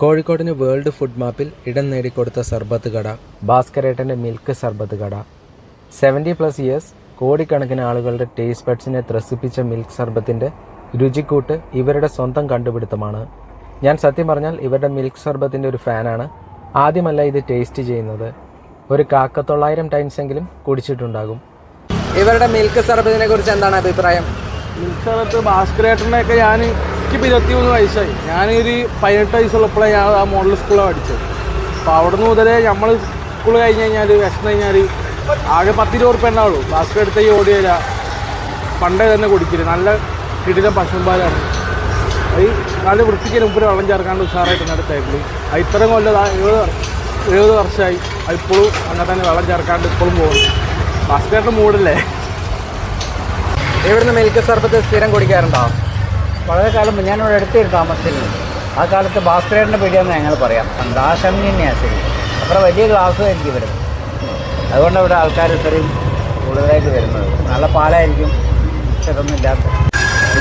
കോഴിക്കോടിന് world food മാപ്പിൽ ഇടം നേടിക്കൊടുത്ത സർബത്ത് കട ഭാസ്കരേട്ടന്റെ മിൽക്ക് സർബത്ത് കട. സെവന്റി പ്ലസ് ഇയേഴ്സ് കോടിക്കണക്കിന് ആളുകളുടെ ടേസ്റ്റ് ബഡ്സിനെ ത്രസിപ്പിച്ച മിൽക്ക് സർബത്തിന്റെ രുചിക്കൂട്ട് ഇവരുടെ സ്വന്തം കണ്ടുപിടുത്തമാണ്. ഞാൻ സത്യം പറഞ്ഞാൽ ഇവരുടെ മിൽക്ക് സർബത്തിന്റെ ഒരു ഫാനാണ് ആദ്യമല്ല ഇത് ടേസ്റ്റ് ചെയ്യുന്നത്. ഒരു കാക്കത്തൊള്ളായിരം ടൈംസ് എങ്കിലും കുടിച്ചിട്ടുണ്ടാകും. ഇവരുടെ മിൽക്ക് സർബത്തിനെ കുറിച്ച് എന്താണ് അഭിപ്രായം? മിൽക്ക് സർബത്ത് ഭാസ്കരേട്ടനെയൊക്കെ ഞാൻ എനിക്കിപ്പോൾ ഇരുപത്തിമൂന്ന് വയസ്സായി. ഞാനൊരു പതിനെട്ട് വയസ്സുള്ളപ്പോഴാണ് ഞാൻ ആ മോഡൽ സ്കൂളിൽ പഠിച്ചത്. അപ്പോൾ അവിടെ നിന്ന് മുതലേ നമ്മൾ സ്കൂൾ കഴിഞ്ഞ് കഴിഞ്ഞാൽ വിശന്ന് കഴിഞ്ഞാൽ ആകെ പത്തിരുപത് ഉറുപ്പ്യ ഉണ്ടാവുള്ളൂ ഈ ഓടി വരിക പണ്ടേ തന്നെ കുടിക്കൽ. നല്ല കിടിലം പശുമ്പാലാണ് അത് നല്ല വൃത്തിക്ക് മുമ്പ് വെള്ളം ചേർക്കാണ്ട് ഉഷാറായിട്ട് നടത്തായിരുന്നു അത് ഇത്രയും കൊല്ലം എഴുപത് എഴുപത് വർഷമായി അത് ഇപ്പോഴും അങ്ങനെ തന്നെ വെള്ളം ചേർക്കാണ്ട് ഇപ്പോഴും പോകുന്നു. ബാസ്കറ്റ് മൂടല്ലേ എവിടുന്ന് മിൽക്ക് സർബത്ത് സ്ഥിരം കുടിക്കാറുണ്ടോ? വളരെ കാലം മുമ്പ് ഞാനിവിടെ അടുത്തൊരു താമസിച്ചു ആ കാലത്ത് ഭാസ്കരേട്ടന്റെ പീടിയെന്ന് ഞങ്ങൾ പറയാം. ആ തന്നെയാണ് ശരി. അത്ര വലിയ ഗ്ലാസ് ആയിരിക്കും വരുന്നത് അതുകൊണ്ട് ഇവിടെ ആൾക്കാർ ഇത്രയും കൂടുതലായിട്ട് വരുന്നത്. നല്ല പാലായിരിക്കും. ചെറുതൊന്നും ഇല്ലാത്ത.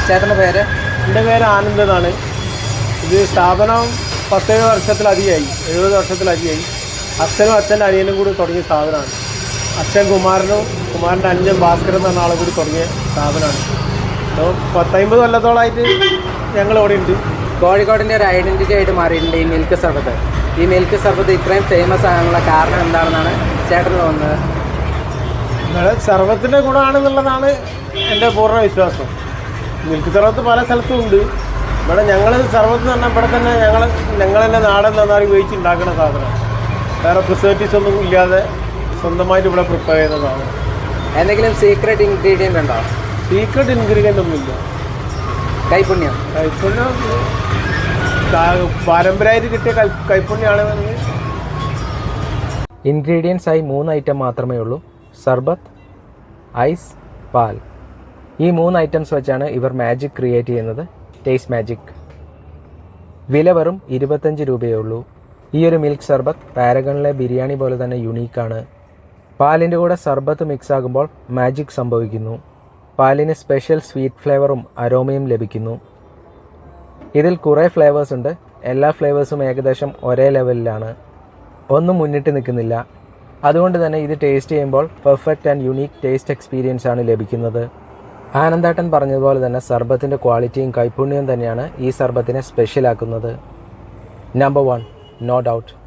ചേട്ടന്റെ പേര്? എന്റെ പേര് ആനന്ദ് എന്നാണ്. ഇത് സ്ഥാപനം പത്തേഴ് വർഷത്തിലധികമായി എഴുപത് വർഷത്തിലധികമായി. അച്ഛനും അച്ഛന്റെ അനിയനും കൂടി തുടങ്ങിയ സ്ഥാപനമാണ്. അച്ഛൻ കുമാരനും കുമാരന്റെ അഞ്ചൻ ഭാസ്കരൻ എന്ന ആളെ കൂടി തുടങ്ങിയ സ്ഥാപനമാണ്. പത്തമ്പത് കൊല്ലത്തോളമായിട്ട് ഞങ്ങൾ ഇവിടെ ഉണ്ട് കോഴിക്കോടിന്റെ ഒരു ഐഡന്റിറ്റി ആയിട്ട് മാറിയിട്ടുണ്ട് ഈ മിൽക്ക് സർബത്ത്. ഈ മിൽക്ക് സർബത്ത് ഇത്രയും ഫേമസ് ആകാനുള്ള കാരണം എന്താണെന്നാണ് ചേട്ടന് തോന്നുന്നത്? നിങ്ങളെ സർവത്തിന്റെ ഗുണമാണെന്നുള്ളതാണ് എന്റെ പൂർണ വിശ്വാസം. മിൽക്ക് സർബത്ത് പല സ്ഥലത്തും ഉണ്ട്. ഇവിടെ ഞങ്ങൾ സർബത്ത് എന്ന് പറഞ്ഞാൽ ഇവിടെ തന്നെ ഞങ്ങൾ ഞങ്ങൾ തന്നെ നാടൻ നന്നായി ഉപയോഗിച്ച് ഉണ്ടാക്കുന്ന സാധനം. വേറെ പ്രിസർവേറ്റീവ്സ് ഒന്നും ഇല്ലാതെ സ്വന്തമായിട്ട് ഇവിടെ പ്രിപ്പയർ ചെയ്യുന്നതാണ്. സാധനം എന്തെങ്കിലും സീക്രട്ട് ഇൻഗ്രീഡിയന്റ് ഉണ്ടോ? സീക്രട്ട് ഇൻഗ്രീഡിയന്റ് ഒന്നുമില്ല. കൈപ്പുണ്യം. കാ- പാരമ്പര്യമായിട്ട് കിട്ടിയ കൈ കൈപ്പുണ്യമാണെന്ന് ഇൻഗ്രീഡിയൻസ് ആയി മൂന്ന് ഐറ്റം മാത്രമേ ഉള്ളൂ. സർബത്ത് ഐസ് പാൽ. ഈ മൂന്ന് ഐറ്റംസ് വെച്ചാണ് ഇവർ മാജിക് ക്രിയേറ്റ് ചെയ്യുന്നത്. ടേസ്റ്റ് മാജിക് വില വെറും ഇരുപത്തഞ്ച് രൂപയേ ഉള്ളൂ. ഈ ഒരു മിൽക്ക് സർബത്ത് പാരഗണിലെ ബിരിയാണി പോലെ തന്നെ യുണീക്കാണ് പാലിന്റെ കൂടെ സർബത്ത് മിക്സ് ആകുമ്പോൾ മാജിക് സംഭവിക്കുന്നു. പാലിന് സ്പെഷ്യൽ സ്വീറ്റ് ഫ്ലേവറും അരോമയും ലഭിക്കുന്നു. ഇതിൽ കുറേ ഫ്ലേവേഴ്സ് ഉണ്ട്. എല്ലാ ഫ്ലേവേഴ്സും ഏകദേശം ഒരേ ലെവലിലാണ് ഒന്നും മുന്നിട്ട് നിൽക്കുന്നില്ല. അതുകൊണ്ട് തന്നെ ഇത് ടേസ്റ്റ് ചെയ്യുമ്പോൾ perfect and unique taste experience ആണ് ലഭിക്കുന്നത്. ആനന്ദാട്ടൻ പറഞ്ഞതുപോലെ തന്നെ സർബത്തിന്റെ ക്വാളിറ്റിയും കൈപുണ്യവും തന്നെയാണ് ഈ സർബത്തിനെ സ്പെഷ്യലാക്കുന്നത് നമ്പർ വൺ നോ ഡൗട്ട്